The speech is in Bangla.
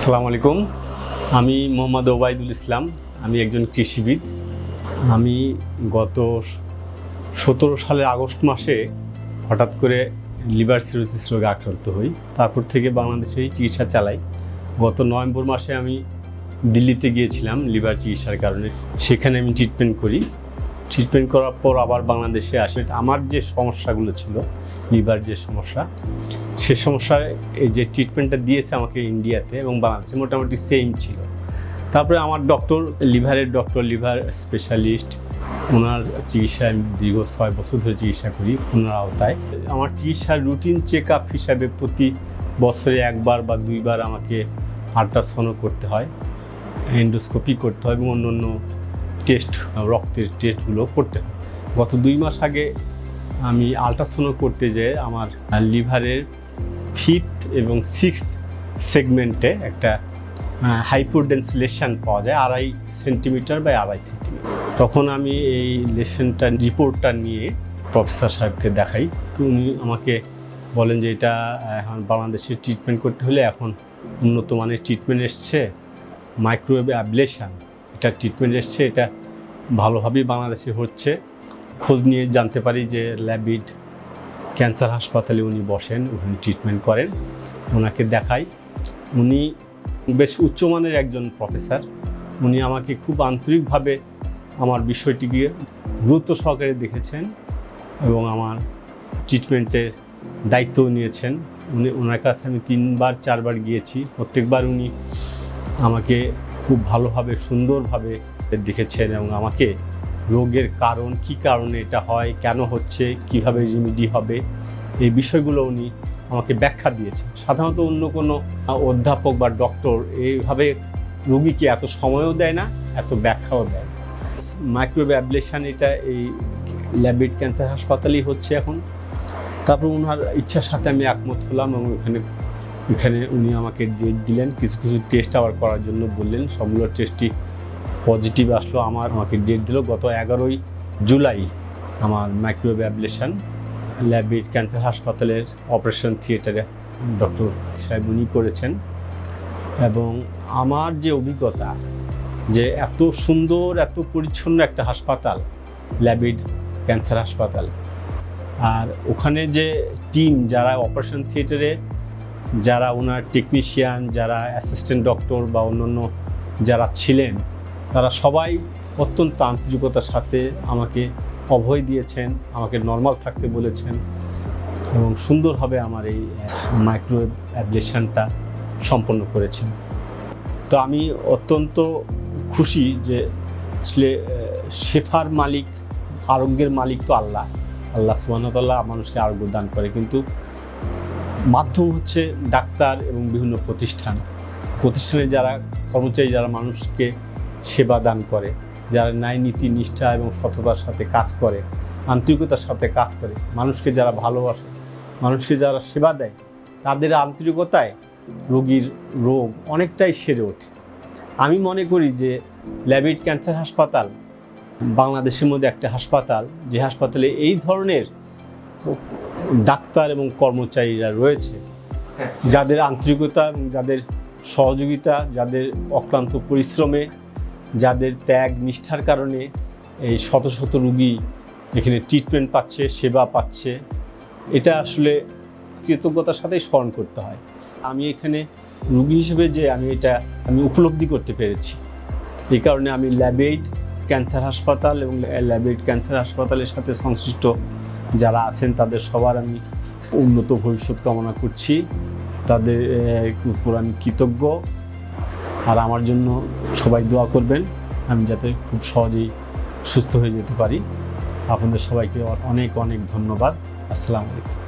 আসসালামু আলাইকুম। আমি মোহাম্মদ ওবায়দুল ইসলাম, আমি একজন কৃষিবিদ। আমি গত সতেরো সালের আগস্ট মাসে হঠাৎ করে লিভার সিরোসিস রোগে আক্রান্ত হই। তারপর থেকে বাংলাদেশেই চিকিৎসা চালাই। গত নভেম্বর মাসে আমি দিল্লিতে গিয়েছিলাম লিভার চিকিৎসার কারণে। সেখানে আমি ট্রিটমেন্ট করি। ট্রিটমেন্ট করার পর আবার বাংলাদেশে আসে। আমার যে সমস্যাগুলো ছিল, লিভার যে সমস্যা, সে সমস্যায় এই যে ট্রিটমেন্টটা দিয়েছে আমাকে ইন্ডিয়াতে এবং বাংলাদেশে মোটামুটি সেম ছিল। তারপরে আমার ডক্টর লিভারের ডক্টর লিভার স্পেশালিস্ট ওনার চিকিৎসায় আমি দীর্ঘ ছয় বছর ধরে চিকিৎসা করি, ওনার আওতায়। আমার চিকিৎসার রুটিন চেক আপ হিসাবে প্রতি বছরে একবার বা দুইবার আমাকে আল্ট্রাসাউন্ড করতে হয় এন্ডোস্কোপি করতে হয় এবং অন্য অন্য টেস্ট রক্তের টেস্টগুলো করতে হয়। গত দুই মাস আগে আমি আল্ট্রাসাউন্ড করতে যেয়ে আমার লিভারের ফিফথ এবং সিক্সথ সেগমেন্টে একটা হাইপোডেন্স লেশন পাওয়া যায় আড়াই সেন্টিমিটার বা আড়াই সেন্টিমিটার তখন আমি এই লেশনটা রিপোর্টটা নিয়ে প্রফেসর সাহেবকে দেখাই। তো উনি আমাকে বলেন যে এটা এখন বাংলাদেশে ট্রিটমেন্ট করতে হলে এখন উন্নত মানের ট্রিটমেন্ট এসছে মাইক্রোওয়েভ অ্যাবলেশন এটা ট্রিটমেন্ট এসছে, এটা ভালোভাবেই বাংলাদেশে হচ্ছে। খোঁজ নিয়ে জানতে পারি যে ল্যাবিড ক্যান্সার হাসপাতালে উনি বসেন, ওখানে ট্রিটমেন্ট করেন। ওনাকে দেখাই। উনি বেশ উচ্চমানের একজন প্রফেসর উনি আমাকে খুব আন্তরিকভাবে আমার বিষয়টিকে গুরুত্ব সহকারে দেখেছেন এবং আমার ট্রিটমেন্টের দায়িত্ব নিয়েছেন। উনি, ওনার কাছে আমি তিনবার, চারবার গিয়েছি। প্রত্যেকবার উনি আমাকে খুব ভালোভাবে, সুন্দরভাবে দেখেছেন এবং আমাকে রোগের কারণ, কি কারণে এটা হয়, কেন হচ্ছে, কীভাবে রিমিডি হবে, এই বিষয়গুলো উনি আমাকে ব্যাখ্যা দিয়েছেন। সাধারণত অন্য কোনো অধ্যাপক বা ডক্টর এইভাবে রুগীকে এত সময়ও দেয় না, এত ব্যাখ্যাও দেয় না। মাইক্রোওয়েভ অ্যাবলেশন এটা এই ল্যাবিড ক্যান্সার হাসপাতালেই হচ্ছে এখন। তারপর ওনার ইচ্ছার সাথে আমি একমত হলাম এবং এখানে এখানে উনি আমাকে ডেট দিলেন, কিছু কিছু টেস্ট আবার করার জন্য বললেন। সবগুলো টেস্টই পজিটিভ আসলো আমার, আমাকে ডেট দিল। গত এগারোই জুলাই আমার মাইক্রোওয়েভ অ্যাবলেশন ল্যাবিড ক্যান্সার হাসপাতালের অপারেশন থিয়েটারে ডক্টর সাহেব উনি করেছেন। এবং আমার যে অভিজ্ঞতা, যে এত সুন্দর, এত পরিচ্ছন্ন একটা হাসপাতাল ল্যাবিড ক্যান্সার হাসপাতাল, আর ওখানে যে টিম যারা অপারেশন থিয়েটারে যারা ওনার টেকনিশিয়ান যারা অ্যাসিস্ট্যান্ট ডক্টর বা অন্যান্য যারা ছিলেন, তারা সবাই অত্যন্ত আন্তরিকতার সাথে আমাকে অভয় দিয়েছেন, আমাকে নর্মাল থাকতে বলেছেন এবং সুন্দরভাবে আমার এই মাইক্রোওয়েভ অ্যাবলেশনটা সম্পন্ন করেছেন। তো আমি অত্যন্ত খুশি যে আসলে শেফার মালিক, আরোগ্যের মালিক তো আল্লাহ। আল্লাহ সুবাহতাল্লাহ মানুষকে আরোগ্য দান করে। কিন্তু মাধ্যম হচ্ছে ডাক্তার এবং বিভিন্ন প্রতিষ্ঠান। প্রতিষ্ঠানে যারা কর্মচারী, যারা মানুষকে সেবা দান করে, যারা ন্যায়, নীতি, নিষ্ঠা এবং সততার সাথে কাজ করে, আন্তরিকতার সাথে কাজ করে, মানুষকে যারা ভালোবাসে, মানুষকে যারা সেবা দেয়, তাদের আন্তরিকতায় রোগীর রোগ অনেকটাই সেরে ওঠে। আমি মনে করি যে ল্যাবিড ক্যান্সার হাসপাতাল, বাংলাদেশের মধ্যে একটা হাসপাতাল, যে হাসপাতালে এই ধরনের ডাক্তার এবং কর্মচারীরা রয়েছে, যাদের আন্তরিকতা এবং যাদের সহযোগিতা, যাদের অক্লান্ত পরিশ্রমে, যাদের ত্যাগ, নিষ্ঠার কারণে এই শত শত রুগী এখানে ট্রিটমেন্ট পাচ্ছে, সেবা পাচ্ছে। এটা আসলে কৃতজ্ঞতার সাথেই স্মরণ করতে হয়। আমি এখানে রুগী হিসেবে যে আমি এটা আমি উপলব্ধি করতে পেরেছি। এই কারণে আমি ল্যাবেইড ক্যান্সার হাসপাতাল এবং ল্যাবেইড ক্যান্সার হাসপাতালের সাথে সংশ্লিষ্ট যারা আছেন, তাদের সবার আমি উন্নত ভবিষ্যৎ কামনা করছি। তাদের উপর আমি কৃতজ্ঞ। আর আমার জন্য সবাই দোয়া করবেন, আমি যাতে খুব সহজেই সুস্থ হয়ে যেতে পারি। আপনাদের সবাইকে অনেক অনেক ধন্যবাদ। আসসালামু আলাইকুম।